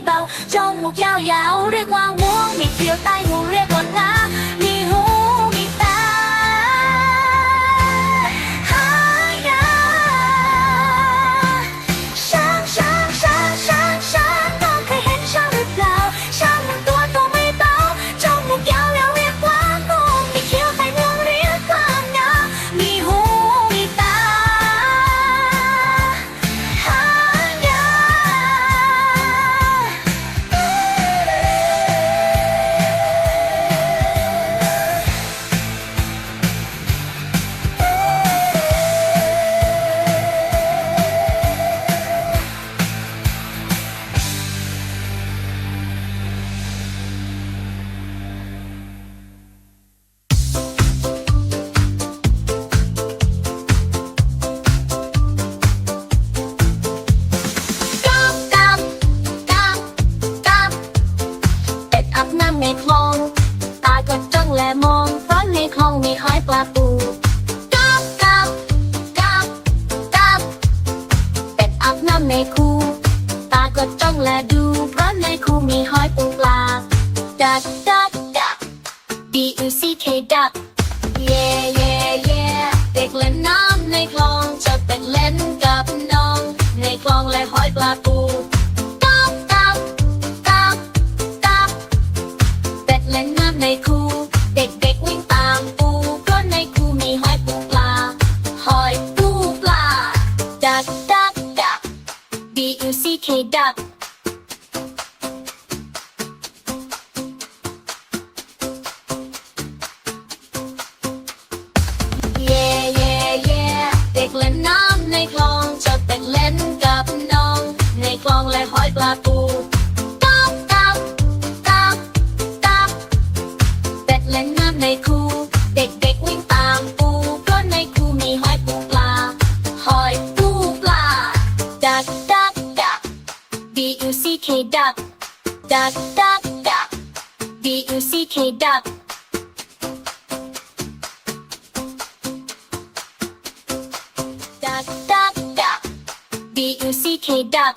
tế trong một giao dạo để ngoan muốn bị chia tay ngủ rê còn lá หอยปลาปูตับตับตักต๊อกเป็ดเล่นน้ำในคู เด็กเด็กวิ่งตามปูก็ในคูมีหอยปูปลา หอยปูปลา ดักดักดัก B U C K ดัก ดักดักดัก B U C K ดักดักดักดัก B U C K ดัก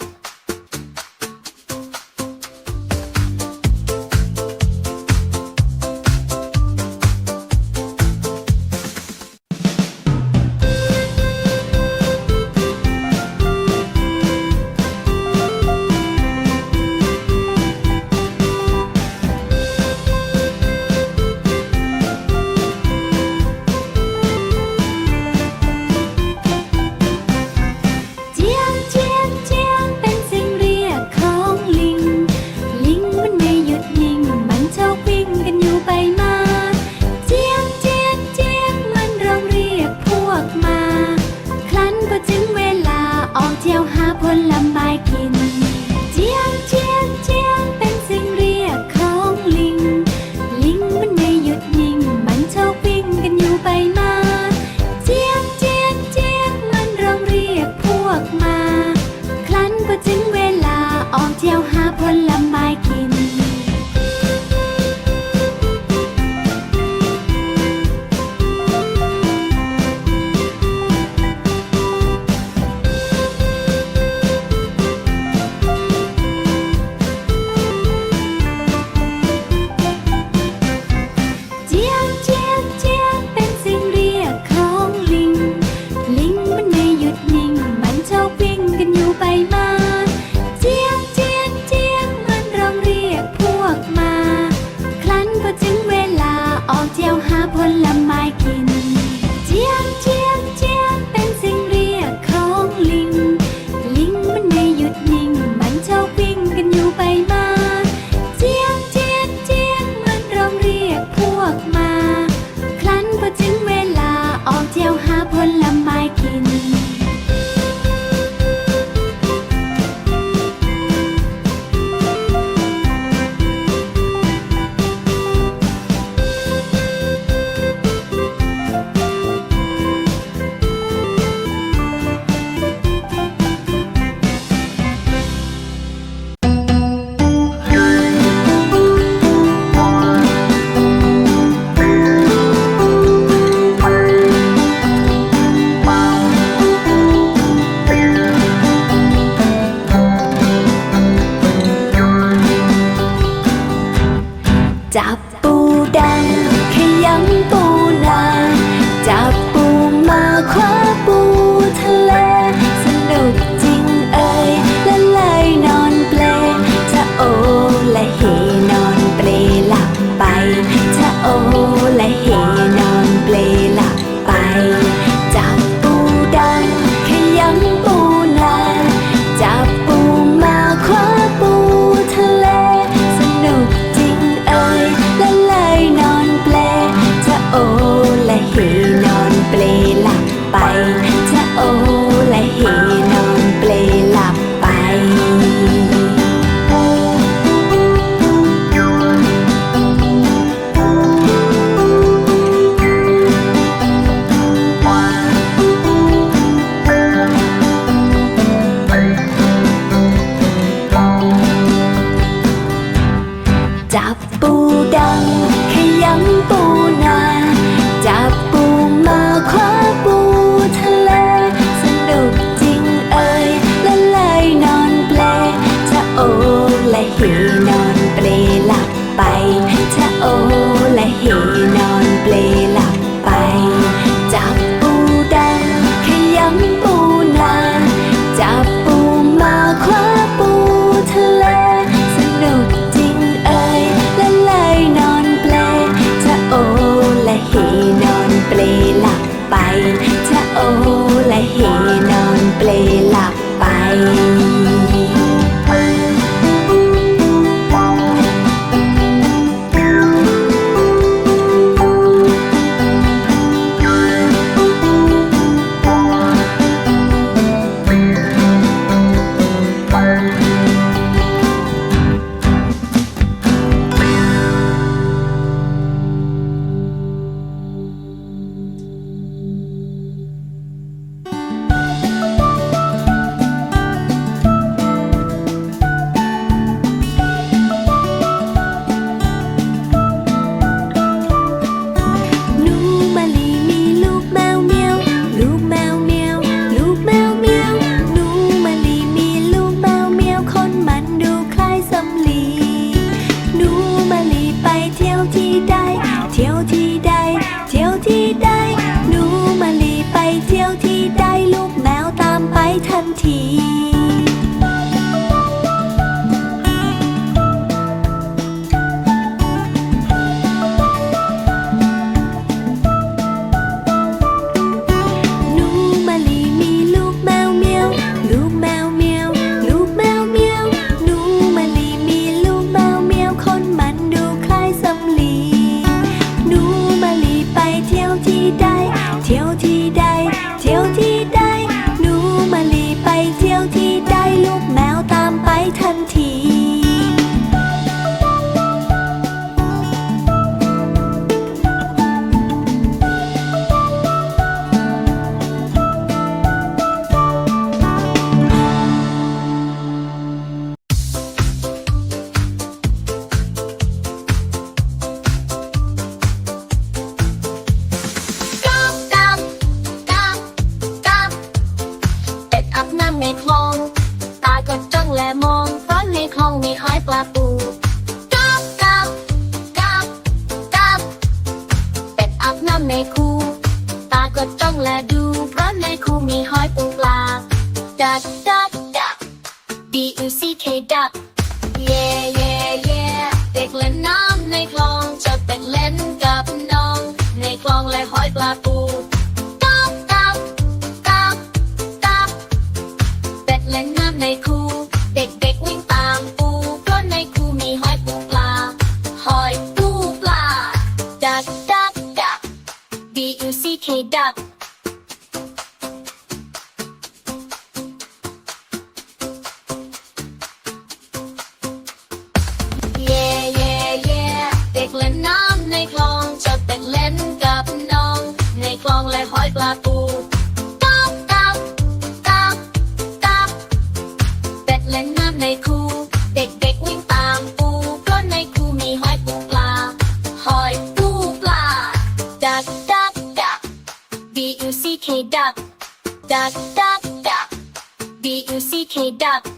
Gab.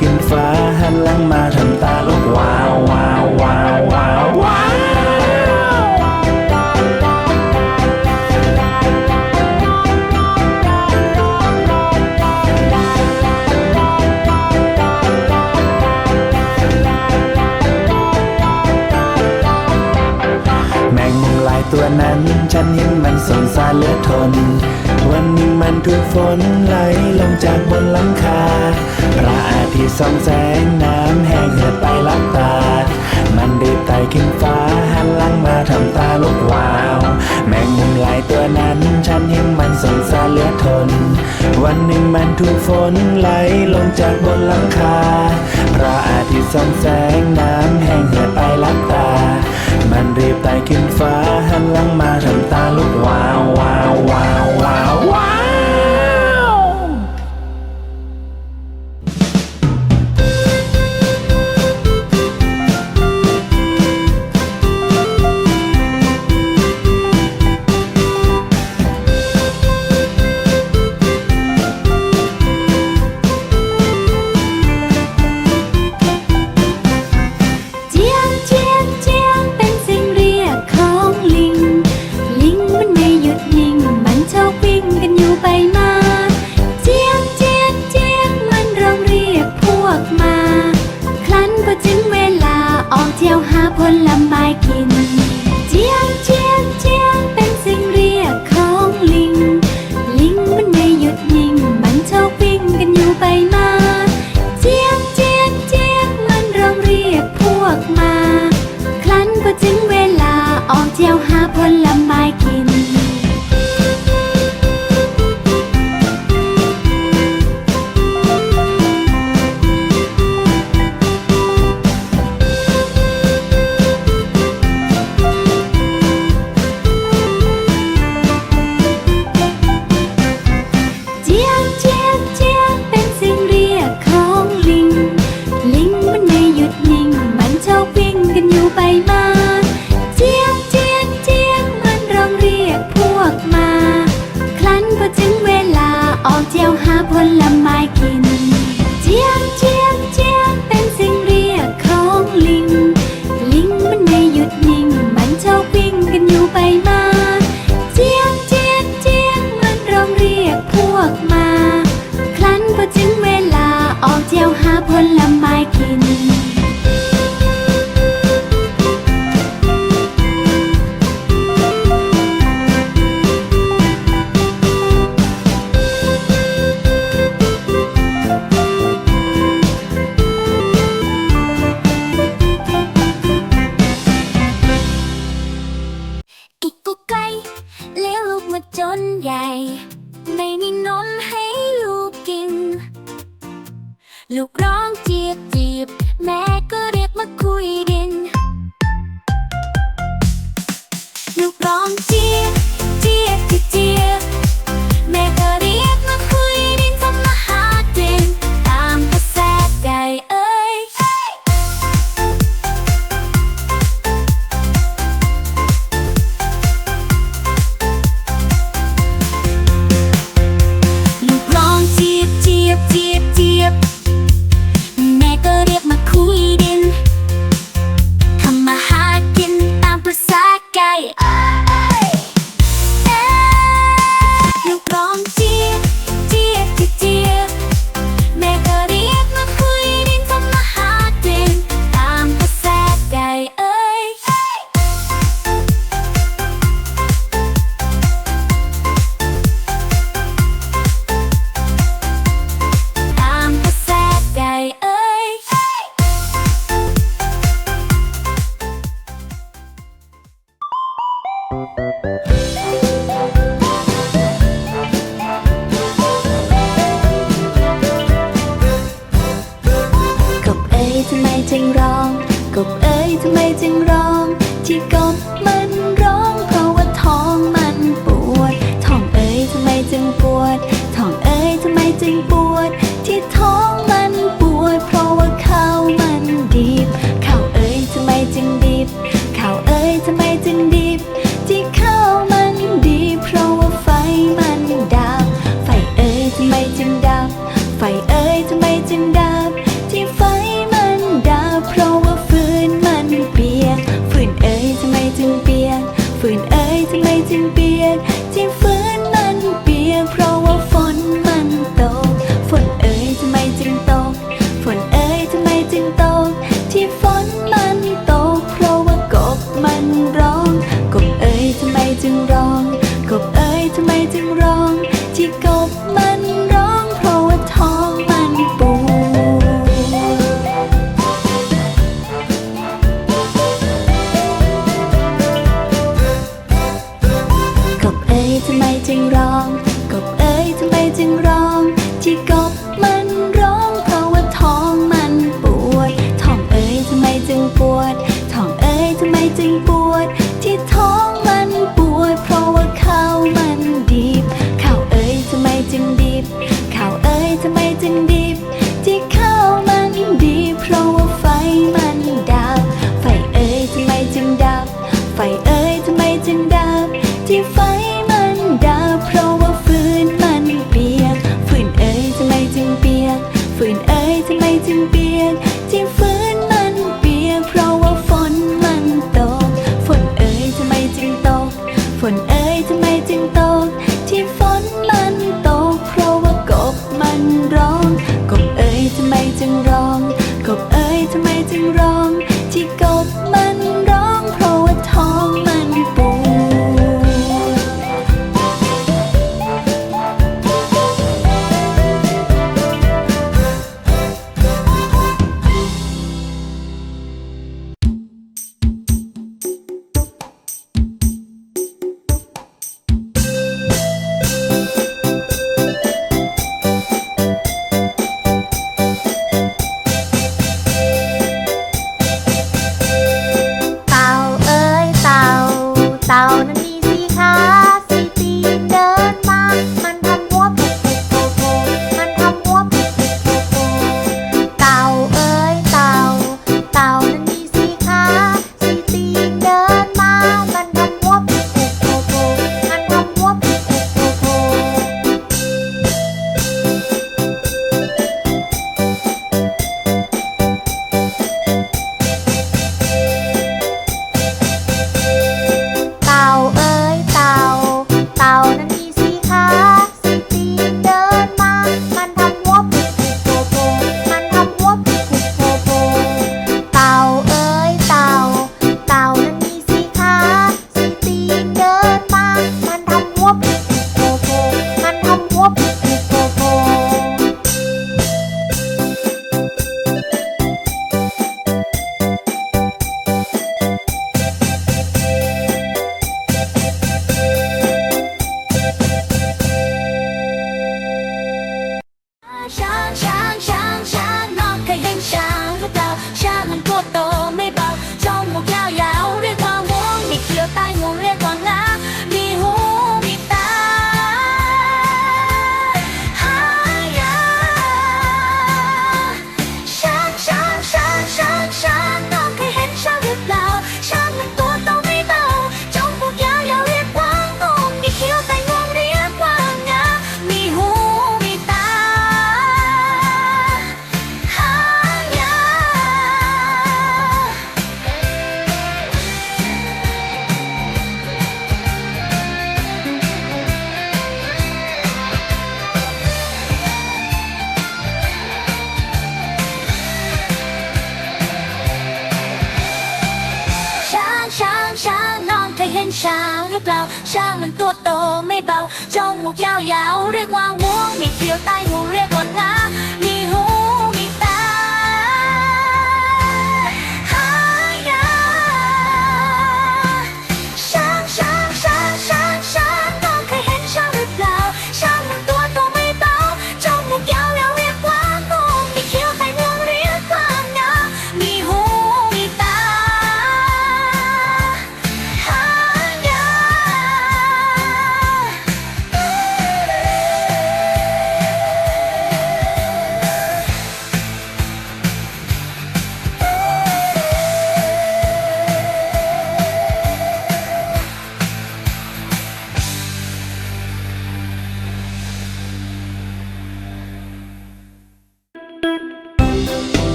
ขึ้นฟ้าหันหลังมาทำตาลุกว้าวว้าวว้าวว้าวาแมงมุมลายตัวนั้น ฉันเห็นมันสงสารเหลือทน วันนึงมันถูกฝนไหลลงจากบนหลังคา พระอาทิตย์ส่องแสงน้ำแห้งเหือดไปลับตา มันได้ไต่ขึ้นฟ้าหันหลังมาทำตาลุกวาว แมงมุมลายตัวนั้นฉันเห็นมันสงสารเหลือทน วันหนึ่งมันถูกฝนไหลลงจากบนหลังคา พระอาทิตย์ส่องแสงน้ำแห้งเหือดไปลับตา มันรีบไต่ขึ้นฟ้าหันหลังมาทำตาลุกวาววาววาววาววาว ผลไม้ ด ท้องเอ้ยทำไมจึงปวดที่ท้อง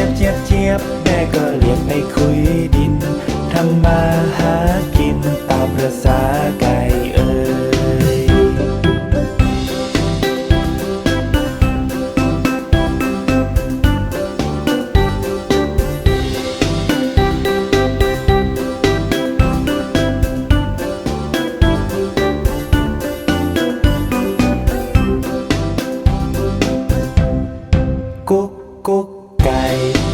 ยบ ยบเจี๊ยบ แม่ก็เรียกไปคุยดินทำมาหากินตามประษากัน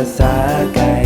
sa sagay